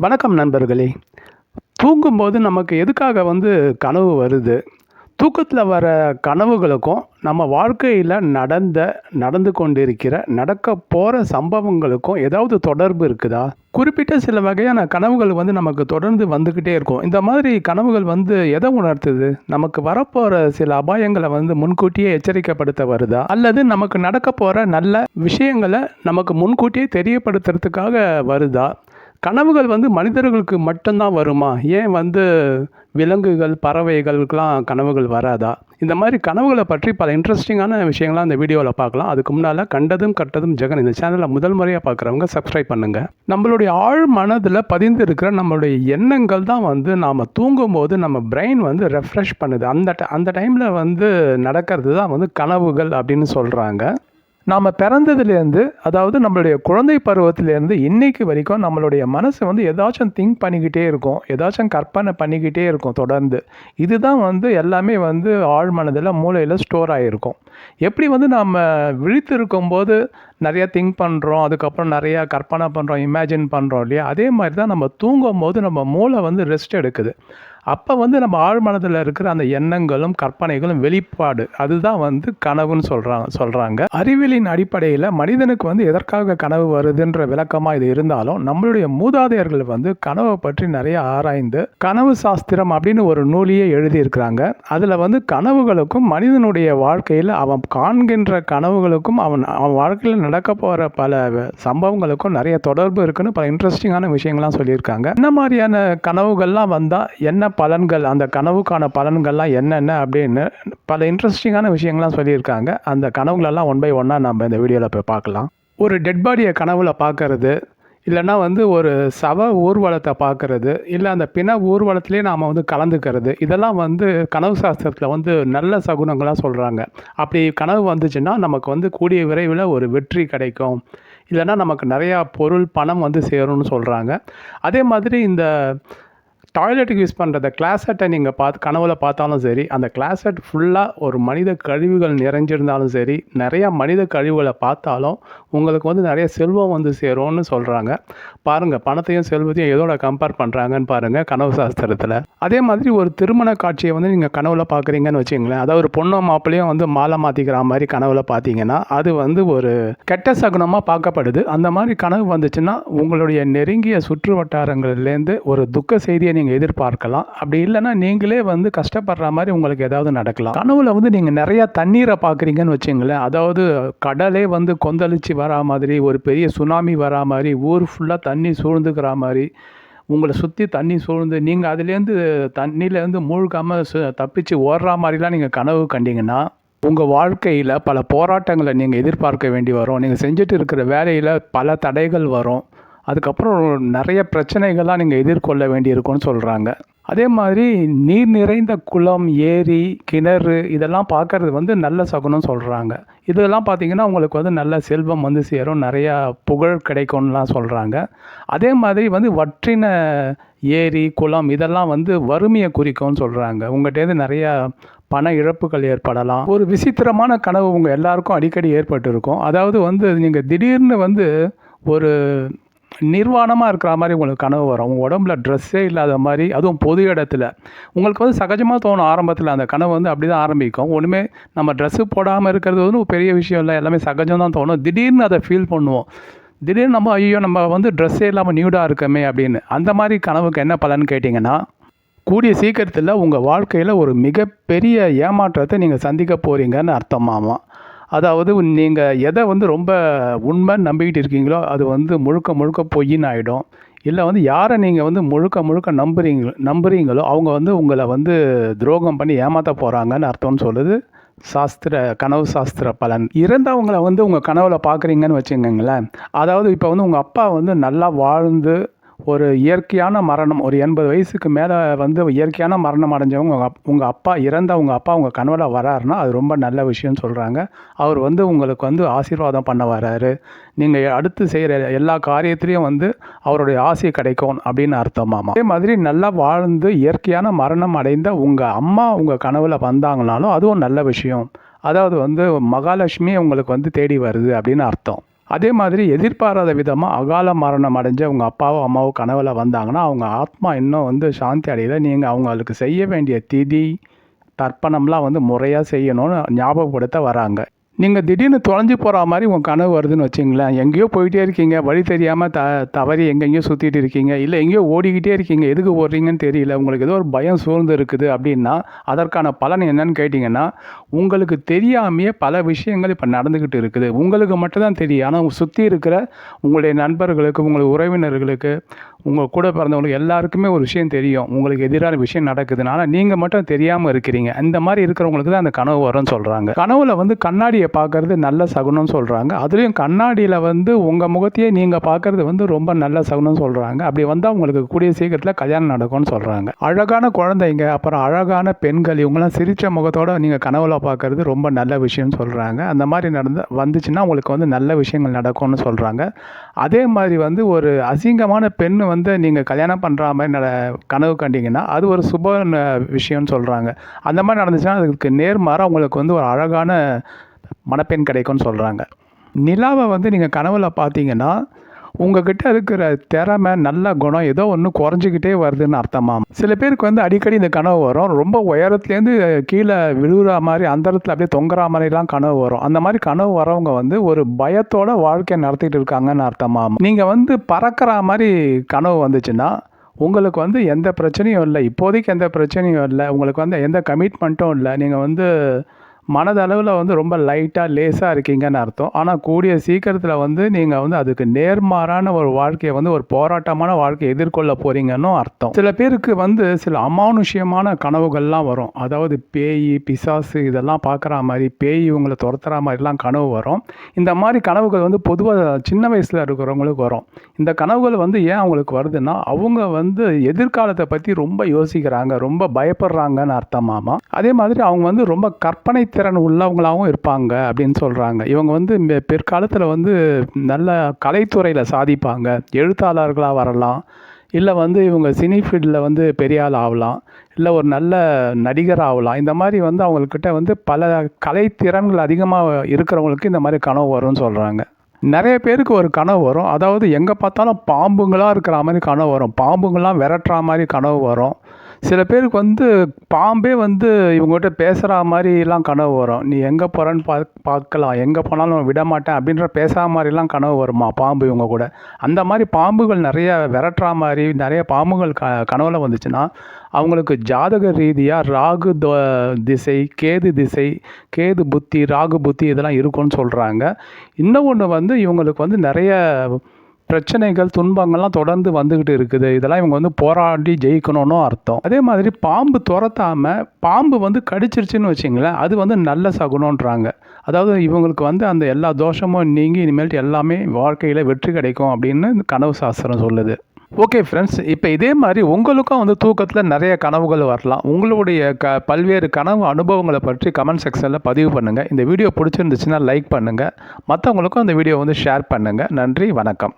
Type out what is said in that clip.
வணக்கம் நண்பர்களே. தூங்கும்போது நமக்கு எதுக்காக வந்து கனவு வருது? தூக்கத்தில் வர கனவுகளுக்கும் நம்ம வாழ்க்கையில் நடந்த நடந்து கொண்டிருக்கிற நடக்க போகிற சம்பவங்களுக்கும் ஏதாவது தொடர்பு இருக்குதா? குறிப்பிட்ட சில வகையான கனவுகள் வந்து நமக்கு தொடர்ந்து வந்துக்கிட்டே இருக்கும். இந்த மாதிரி கனவுகள் வந்து எதை உணர்த்துது? நமக்கு வரப்போகிற சில அபாயங்களை வந்து முன்கூட்டியே எச்சரிக்கைப்படுத்த வருதா? அல்லது நமக்கு நடக்க போகிற நல்ல விஷயங்களை நமக்கு முன்கூட்டியே தெரியப்படுத்துறதுக்காக வருதா? கனவுகள் வந்து மனிதர்களுக்கு மட்டும்தான் வருமா? ஏன் வந்து விலங்குகள் பறவைகளுக்கெலாம் கனவுகள் வராதா? இந்த மாதிரி கனவுகளை பற்றி பல இன்ட்ரெஸ்டிங்கான விஷயங்கள்லாம் இந்த வீடியோவில் பார்க்கலாம். அதுக்கு முன்னால் கண்டதும் கட்டதும் ஜெகன் இந்த சேனலை முதல் முறையாக பார்க்குறவங்க சப்ஸ்கிரைப் பண்ணுங்கள் நம்மளுடைய ஆழ் மனதில் பதிந்து இருக்கிற நம்மளுடைய எண்ணங்கள் தான் வந்து நாம் தூங்கும்போது நம்ம பிரெயின் வந்து ரெஃப்ரெஷ் பண்ணுது. அந்த அந்த டைமில் வந்து நடக்கிறது தான் வந்து கனவுகள் அப்படின்னு சொல்கிறாங்க நாம் பிறந்ததுலேருந்து அதாவது நம்மளுடைய குழந்தை பருவத்திலேருந்து இன்னைக்கு வரைக்கும் நம்மளுடைய மனசு வந்து ஏதாச்சும் திங்க் பண்ணிக்கிட்டே இருக்கும். ஏதாச்சும் கற்பனை பண்ணிக்கிட்டே இருக்கும் தொடர்ந்து. இதுதான் வந்து எல்லாமே வந்து ஆழ் மனதில் மூளையில் ஸ்டோர் ஆகிருக்கும் எப்படி வந்து நம்ம விழித்து இருக்கும்போது நிறையா திங்க் பண்ணுறோம் அதுக்கப்புறம் நிறையா கற்பனை பண்ணுறோம் இமேஜின் பண்ணுறோம் இல்லையா? அதே மாதிரி தான் நம்ம தூங்கும் போது நம்ம மூளை வந்து ரெஸ்ட் எடுக்குது. அப்போ வந்து நம்ம ஆழ்மனதில் இருக்கிற அந்த எண்ணங்களும் கற்பனைகளும் வெளிப்பாடு. அதுதான் வந்து கனவுன்னு சொல்கிறாங்க சொல்கிறாங்க அறிவியலின் அடிப்படையில் மனிதனுக்கு வந்து எதற்காக கனவு வருதுன்ற விளக்கமாக இது இருந்தாலும் நம்மளுடைய மூதாதையர்கள் வந்து கனவை பற்றி நிறைய ஆராய்ந்து கனவு சாஸ்திரம் அப்படின்னு ஒரு நூலையே எழுதியிருக்கிறாங்க. அதில் வந்து கனவுகளுக்கும் மனிதனுடைய வாழ்க்கையில் அவன் காண்கின்ற கனவுகளுக்கும் அவன் அவன் வாழ்க்கையில் நடக்க போகிற பல வ- சம்பவங்களுக்கும் நிறைய தொடர்பு இருக்குன்னு பல இன்ட்ரெஸ்டிங்கான விஷயங்கள்லாம் சொல்லியிருக்காங்க. என்ன மாதிரியான கனவுகள்லாம் வந்தால் என்ன பலன்கள் அந்த கனவுக்கான பலன்கள்லாம் என்னென்ன அப்படின்னு பல இன்ட்ரெஸ்டிங்கான விஷயங்கள்லாம் சொல்லியிருக்காங்க. அந்த கனவுகளெல்லாம் ஒன் பை ஒன்னாக நம்ம இந்த வீடியோவில் போய் பார்க்கலாம். ஒரு டெட் பாடியை கனவில் பார்க்கறது இல்லைன்னா வந்து ஒரு சவ ஊர்வலத்தை பார்க்கறது இல்லை அந்த பிண ஊர்வலத்திலே நாம் வந்து கலந்துக்கிறது இதெல்லாம் வந்து கனவு சாஸ்திரத்தில் வந்து நல்ல சகுனங்களாக சொல்கிறாங்க அப்படி கனவு வந்துச்சுன்னா நமக்கு வந்து கூடிய விரைவில் ஒரு வெற்றி கிடைக்கும். இல்லைன்னா நமக்கு நிறையா பொருள் பணம் வந்து சேரும்னு சொல்கிறாங்க அதே மாதிரி இந்த டாய்லெட்டுக்கு யூஸ் பண்ணுற கிளாசெட்டை நீங்கள் பார்த்து கனவுல பார்த்தாலும் சரி அந்த கிளாசெட் ஃபுல்லாக ஒரு மனித கழிவுகள் நிறைஞ்சிருந்தாலும் சரி நிறையா மனித கழிவுகளை பார்த்தாலும் உங்களுக்கு வந்து நிறைய செல்வம் வந்து சேரும்னு சொல்கிறாங்க பாருங்கள் பணத்தையும் செல்வத்தையும் எதோட கம்பேர் பண்ணுறாங்கன்னு பாருங்கள் கனவு சாஸ்திரத்தில். அதே மாதிரி ஒரு திருமண காட்சியை வந்து நீங்கள் கனவுல பார்க்குறீங்கன்னு வச்சுங்களேன் அதாவது ஒரு பொண்ணும் மாப்பிள்ளையும் வந்து மாலை மாற்றிக்கிற மாதிரி கனவுல பார்த்தீங்கன்னா அது வந்து ஒரு கெட்ட சகுனமாக பார்க்கப்படுது. அந்த மாதிரி கனவு வந்துச்சுன்னா உங்களுடைய நெருங்கிய சுற்று வட்டாரங்கள்லேருந்து ஒரு துக்க செய்தியை நீங்கள் எதிர்பார்க்கலாம். அப்படி இல்லைன்னா நீங்களே வந்து கஷ்டப்படுற மாதிரி உங்களுக்கு ஏதாவது நடக்கலாம். கனவுல வந்து நீங்கள் நிறையா தண்ணீரை பார்க்குறீங்கன்னு வச்சுங்களேன். அதாவது கடலே வந்து கொந்தளிச்சு வரா மாதிரி ஒரு பெரிய சுனாமி வரா மாதிரி ஊர் ஃபுல்லாக தண்ணி சூழ்ந்துக்கிற மாதிரி உங்களை சுற்றி தண்ணி சூழ்ந்து நீங்கள் அதுலேருந்து தண்ணியிலேருந்து மூழ்காமல் சு தப்பிச்சு ஓடுற மாதிரிலாம் நீங்கள் கனவு கண்டிங்கன்னா உங்கள் வாழ்க்கையில் பல போராட்டங்களை நீங்கள் எதிர்பார்க்க வேண்டி வரும். நீங்கள் செஞ்சுட்டு இருக்கிற வேலையில் பல தடைகள் வரும். அதுக்கப்புறம் நிறைய பிரச்சனைகள்லாம் நீங்கள் எதிர்கொள்ள வேண்டியிருக்கும்னு சொல்கிறாங்க அதே மாதிரி நீர் நிறைந்த குளம் ஏரி கிணறு இதெல்லாம் பார்க்கறது வந்து நல்ல சகுனம் சொல்கிறாங்க இதெல்லாம் பார்த்தீங்கன்னா உங்களுக்கு வந்து நல்ல செல்வம் வந்து சேரும். நிறையா புகழ் கிடைக்கும்லாம் சொல்கிறாங்க அதே மாதிரி வந்து வற்றின ஏரி குளம் இதெல்லாம் வந்து வறுமையை குறிக்கும்னு சொல்கிறாங்க உங்கள்கிட்டேருந்து நிறையா பண இழப்புகள் ஏற்படலாம். ஒரு விசித்திரமான கனவு உங்கள் எல்லாருக்கும் அடிக்கடி ஏற்பட்டு இருக்கும் அதாவது வந்து நீங்கள் திடீர்னு வந்து ஒரு நிர்வாணமாக இருக்கிற மாதிரி உங்களுக்கு கனவு வரும். உங்கள் உடம்புல ட்ரெஸ்ஸே இல்லாத மாதிரி அதுவும் பொது இடத்துல. உங்களுக்கு வந்து சகஜமாக தோணும் ஆரம்பத்தில் அந்த கனவு வந்து அப்படி தான் ஆரம்பிக்கும். ஒன்றுமே நம்ம ட்ரெஸ்ஸு போடாமல் இருக்கிறது வந்து பெரிய விஷயம் இல்லை. எல்லாமே சகஜம் தான் தோணும். திடீர்னு அதை ஃபீல் பண்ணுவோம். திடீர்னு நம்ம ஐயோ நம்ம வந்து ட்ரெஸ்ஸே இல்லாமல் நியூடாக இருக்கமே அப்படின்னு. அந்த மாதிரி கனவுக்கு என்ன பலன் கேட்டிங்கன்னா கூடிய சீக்கிரத்தில் உங்கள் வாழ்க்கையில் ஒரு மிகப்பெரிய ஏமாற்றத்தை நீங்கள் சந்திக்க போகிறீங்கன்னு அர்த்தமாமா அதாவது நீங்கள் எதை வந்து ரொம்ப உண்மை நம்பிக்கிட்டு இருக்கீங்களோ அது வந்து முழுக்க முழுக்க பொய்ன்னு ஆகிடும் இல்லை வந்து யாரை நீங்கள் வந்து முழுக்க முழுக்க நம்புறீங்க நம்புறீங்களோ அவங்க வந்து உங்களை வந்து துரோகம் பண்ணி ஏமாற்ற போகிறாங்கன்னு அர்த்தம்னு சொல்லுது. சாஸ்திர கனவு சாஸ்திர பலன். இறந்தவங்களை வந்து உங்கள் கனவுல பார்க்குறீங்கன்னு வச்சுக்கோங்களேன். அதாவது இப்போ வந்து உங்கள் அப்பா வந்து நல்லா வாழ்ந்து ஒரு இயற்கையான மரணம் ஒரு எண்பது வயசுக்கு மேலே வந்து இயற்கையான மரணம் அடைஞ்சவங்க உங்கள் அப் உங்கள் அப்பா இறந்த உங்கள் அப்பா உங்கள் கனவுல வராருன்னா அது ரொம்ப நல்ல விஷயம்னு சொல்கிறாங்க அவர் வந்து உங்களுக்கு வந்து ஆசீர்வாதம் பண்ண வராரு. நீங்கள் அடுத்து செய்கிற எல்லா காரியத்திலையும் வந்து அவருடைய ஆசை கிடைக்கும் அப்படின்னு அர்த்தமாமா அதே மாதிரி நல்லா வாழ்ந்து இயற்கையான மரணம் அடைந்த உங்கள் அம்மா உங்கள் கனவில் வந்தாங்கனாலும் அதுவும் நல்ல விஷயம். அதாவது வந்து மகாலட்சுமி உங்களுக்கு வந்து தேடி வருது அப்படின்னு அர்த்தம். அதே மாதிரி எதிர்பாராத விதமாக அகால மரணம் அடைஞ்ச உங்கள் அப்பாவோ அம்மாவோ கனவில் வந்தாங்கன்னா அவங்க ஆத்மா இன்னும் வந்து சாந்தி அடையல. நீங்கள் அவங்களுக்கு செய்ய வேண்டிய திதி தர்ப்பணம்லாம் வந்து முறையாக செய்யணும்னு ஞாபகப்படுத்த வராங்க. நீங்கள் திடீர்னு தொலைஞ்சு போகிற மாதிரி உங்கள் கனவு வருதுன்னு வச்சிங்களேன். எங்கேயோ போயிட்டே இருக்கீங்க. வழி தெரியாமல் த தவறி எங்கெங்கேயோ சுற்றிட்டு இருக்கீங்க. இல்லை எங்கேயோ ஓடிக்கிட்டே இருக்கீங்க. எதுக்கு ஓடுறீங்கன்னு தெரியல. உங்களுக்கு ஏதோ ஒரு பயம் சூழ்ந்து இருக்குது அப்படின்னா அதற்கான பலன் என்னன்னு கேட்டிங்கன்னா உங்களுக்கு தெரியாமையே பல விஷயங்கள் இப்போ நடந்துக்கிட்டு இருக்குது. உங்களுக்கு மட்டும்தான் தெரியும். ஆனால் சுற்றி இருக்கிற உங்களுடைய நண்பர்களுக்கு உங்களுடைய உறவினர்களுக்கு உங்கள் கூட பிறந்தவங்களுக்கு எல்லாருக்குமே ஒரு விஷயம் தெரியும். உங்களுக்கு எதிரான விஷயம் நடக்குதுனால ஆனால் நீங்கள் மட்டும் தெரியாமல் இருக்கிறீங்க. இந்த மாதிரி இருக்கிறவங்களுக்கு தான் அந்த கனவு வரும்னு சொல்கிறாங்க கனவுல வந்து கண்ணாடியை பார்க்கறது நல்ல சகுனம்னு சொல்கிறாங்க அதுலேயும் கண்ணாடியில் வந்து உங்கள் முகத்தையே நீங்கள் பார்க்கறது வந்து ரொம்ப நல்ல சகுனம்னு சொல்கிறாங்க அப்படி வந்தால் உங்களுக்கு கூடிய சீக்கிரத்தில் கல்யாணம் நடக்கும்னு சொல்கிறாங்க அழகான குழந்தைங்க அப்புறம் அழகான பெண்கள் இவங்கெல்லாம் சிரித்த முகத்தோட நீங்கள் கனவுல பார்க்கறது ரொம்ப நல்ல விஷயம்னு சொல்கிறாங்க அந்த மாதிரி நடந்து வந்துச்சுன்னா உங்களுக்கு வந்து நல்ல விஷயங்கள் நடக்கும்னு சொல்கிறாங்க அதே மாதிரி வந்து ஒரு அசிங்கமான பெண் வந்து வந்து நீங்கள் கல்யாணம் பண்ணுற மாதிரி நட கனவு கண்டிங்கன்னா அது ஒரு சுப விஷயம்னு சொல்கிறாங்க அந்த மாதிரி நடந்துச்சுன்னா அதுக்கு நேர்மாறாக உங்களுக்கு வந்து ஒரு அழகான மணப்பெண் கிடைக்கும்னு சொல்கிறாங்க நிலாவை வந்து நீங்கள் கனவில் பார்த்தீங்கன்னா உங்ககிட்ட இருக்கிற திறமை நல்ல குணம் ஏதோ ஒன்று குறைஞ்சிக்கிட்டே வருதுன்னு அர்த்தமாம். சில பேருக்கு வந்து அடிக்கடி இந்த கனவு வரும். ரொம்ப உயரத்துலேருந்து கீழே விழுகிற மாதிரி அந்தரத்தில் அப்படியே தொங்குற மாதிரிலாம் கனவு வரும். அந்த மாதிரி கனவு வரவங்க வந்து ஒரு பயத்தோட வாழ்க்கையை நடத்திட்டு இருக்காங்கன்னு அர்த்தமாம். நீங்கள் வந்து பறக்கிற மாதிரி கனவு வந்துச்சுன்னா உங்களுக்கு வந்து எந்த பிரச்சனையும் இல்லை. இப்போதைக்கு எந்த பிரச்சனையும் இல்லை. உங்களுக்கு வந்து எந்த கமிட்மெண்ட்டும் இல்லை. நீங்கள் வந்து மனதளவில் வந்து ரொம்ப லைட்டாக லேசாக இருக்கீங்கன்னு அர்த்தம். ஆனால் கூடிய சீக்கிரத்தில் வந்து நீங்கள் வந்து அதுக்கு நேர்மாறான ஒரு வாழ்க்கையை வந்து ஒரு போராட்டமான வாழ்க்கையை எதிர்கொள்ள போகிறீங்கன்னு அர்த்தம். சில பேருக்கு வந்து சில அமானுஷ்யமான கனவுகள்லாம் வரும். அதாவது பேய் பிசாசு இதெல்லாம் பார்க்குற மாதிரி பேய் இவங்களை துரத்துற மாதிரிலாம் கனவு வரும். இந்த மாதிரி கனவுகள் வந்து பொதுவாக சின்ன வயசில் இருக்கிறவங்களுக்கு வரும். இந்த கனவுகள் வந்து ஏன் அவங்களுக்கு வருதுன்னா அவங்க வந்து எதிர்காலத்தை பற்றி ரொம்ப யோசிக்கிறாங்க ரொம்ப பயப்படுறாங்கன்னு அர்த்தமாமா அதே மாதிரி அவங்க வந்து ரொம்ப கற்பனை திறன் உள்ளவங்களாகவும் இருப்பாங்க அப்படின்னு சொல்கிறாங்க இவங்க வந்து பிற்காலத்தில் வந்து நல்ல கலைத்துறையில் சாதிப்பாங்க. எழுத்தாளர்களாக வரலாம். இல்லை வந்து இவங்க சினி ஃபீல்டில் வந்து பெரிய ஆள் ஆகலாம். இல்லை ஒரு நல்ல நடிகர் ஆகலாம். இந்த மாதிரி வந்து அவங்கக்கிட்ட வந்து பல கலைத்திறன்கள் அதிகமாக இருக்கிறவங்களுக்கு இந்த மாதிரி கனவு வரும்னு சொல்கிறாங்க நிறைய பேருக்கு ஒரு கனவு வரும். அதாவது எங்கே பார்த்தாலும் பாம்புங்களாக இருக்கிற மாதிரி கனவு வரும். பாம்புங்களாம் விரட்டுற மாதிரி கனவு வரும். சில பேருக்கு வந்து பாம்பே வந்து இவங்ககிட்ட பேசுகிற மாதிரிலாம் கனவு வரும். நீ எங்கே போகிறன்னு பா பார்க்கலாம். எங்கே போனாலும் விட மாட்டேன். அப்படின்ற பேசுகிற மாதிரிலாம் கனவு வருமா? பாம்பு இவங்க கூட. அந்த மாதிரி பாம்புகள் நிறைய விரட்டுற மாதிரி நிறைய பாம்புகள் க கனவுல வந்துச்சுன்னா அவங்களுக்கு ஜாதக ரீதியாக ராகு தோ திசை கேது திசை கேது புத்தி ராகு புத்தி இதெல்லாம் இருக்கும்னு சொல்கிறாங்க இன்னும் ஒன்று வந்து இவங்களுக்கு வந்து நிறைய பிரச்சனைகள் துன்பங்கள்லாம் தொடர்ந்து வந்துக்கிட்டு இருக்குது. இதெல்லாம் இவங்க வந்து போராடி ஜெயிக்கணும்னு அர்த்தம். அதே மாதிரி பாம்பு துரத்தாம பாம்பு வந்து கடிச்சிருச்சுன்னு வச்சிங்களேன் அது வந்து நல்ல சகுனன்றாங்க அதாவது இவங்களுக்கு வந்து அந்த எல்லா தோஷமும் நீங்கி இனிமேல்ட்டு எல்லாமே வாழ்க்கையில் வெற்றி கிடைக்கும் அப்படின்னு இந்த கனவு சாஸ்திரம் சொல்லுது. ஓகே ஃப்ரெண்ட்ஸ் இப்போ இதே மாதிரி உங்களுக்கும் வந்து தூக்கத்தில் நிறைய கனவுகள் வரலாம். உங்களுடைய க பல்வேறு கனவு அனுபவங்களை பற்றி கமெண்ட் செக்ஷனில் பதிவு பண்ணுங்கள் இந்த வீடியோ பிடிச்சிருந்துச்சுன்னா லைக் பண்ணுங்கள் மற்றவங்களுக்கும் அந்த வீடியோ வந்து ஷேர் பண்ணுங்கள் நன்றி வணக்கம்.